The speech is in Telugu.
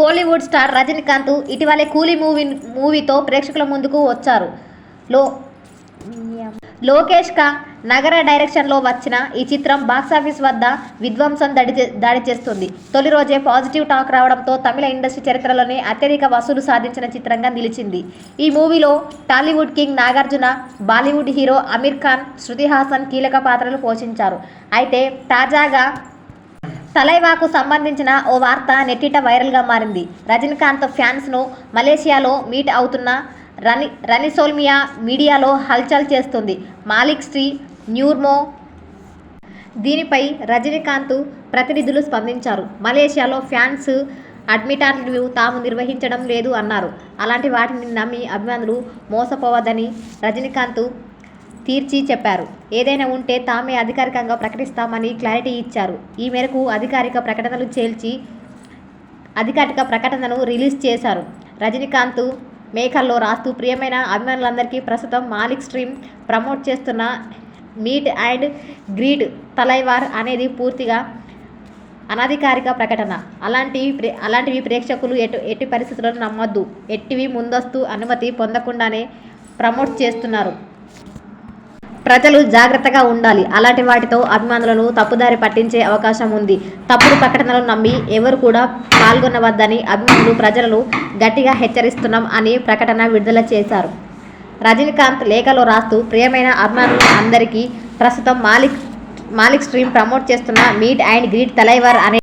కోలీవుడ్ స్టార్ రజనీకాంత్ ఇటీవలే కూలీ మూవీ మూవీతో ప్రేక్షకుల ముందుకు వచ్చారు. లో లోకేష్ కా నగర డైరెక్షన్లో వచ్చిన ఈ చిత్రం బాక్సాఫీస్ వద్ద విధ్వంసం దాడి దాడి చేస్తుంది. తొలి రోజే పాజిటివ్ టాక్ రావడంతో తమిళ ఇండస్ట్రీ చరిత్రలోనే అత్యధిక వసూలు సాధించిన చిత్రంగా నిలిచింది. ఈ మూవీలో Tollywood king Nagarjuna Bollywood hero Aamir Khan Shruti Haasan కీలక పాత్రలు పోషించారు. అయితే తాజాగా తలైవాకు సంబంధించిన ఓ వార్త నెట్టిట వైరల్గా మారింది. రజనీకాంత్ ఫ్యాన్స్ను మలేషియాలో మీట్ అవుతున్న రని రనిసోల్మియా మీడియాలో హల్చల్ చేస్తుంది. మాలిక్ శ్రీ న్యూర్మో దీనిపై రజనీకాంత్ ప్రతినిధులు స్పందించారు. మలేషియాలో ఫ్యాన్స్ అడ్మిటార్లు తాము నిర్వహించడం లేదు అన్నారు. అలాంటి వాటిని నమ్మి అభిమానులు మోసపోవద్దని రజనీకాంత్ తీర్చి చెప్పారు. ఏదైనా ఉంటే తామే అధికారికంగా ప్రకటిస్తామని క్లారిటీ ఇచ్చారు. ఈ మేరకు అధికారిక ప్రకటనలు చేల్చి అధికారిక ప్రకటనను రిలీజ్ చేశారు. రజనీకాంత్ మేఘల్లో రాస్తూ ప్రియమైన అభిమానులందరికీ ప్రస్తుతం మాలిక్ స్ట్రీమ్ ప్రమోట్ చేస్తున్న మీట్ అండ్ గ్రీడ్ తలైవార్ అనేది పూర్తిగా అనధికారిక ప్రకటన. అలాంటివి ప్రే అలాంటివి ప్రేక్షకులు ఎటు ఎట్టి పరిస్థితుల్లో నమ్మొద్దు. ఎట్టివి ముందస్తు అనుమతి పొందకుండానే ప్రమోట్ చేస్తున్నారు. ప్రజలు జాగ్రత్తగా ఉండాలి. అలాంటి వాటితో అభిమానులను తప్పుదారి పట్టించే అవకాశం ఉంది. తప్పుడు ప్రకటనలు నమ్మి ఎవరు కూడా పాల్గొనవద్దని అభిమానులు ప్రజలను గట్టిగా హెచ్చరిస్తున్నాం అని ప్రకటన విడుదల చేశారు. రజనీకాంత్ లేఖలో రాస్తూ ప్రియమైన అభిమానులు అందరికీ ప్రస్తుతం మాలిక్ మాలిక్ స్ట్రీమ్ ప్రమోట్ చేస్తున్న మీట్ అండ్ గ్రీట్ తలైవర్ అనే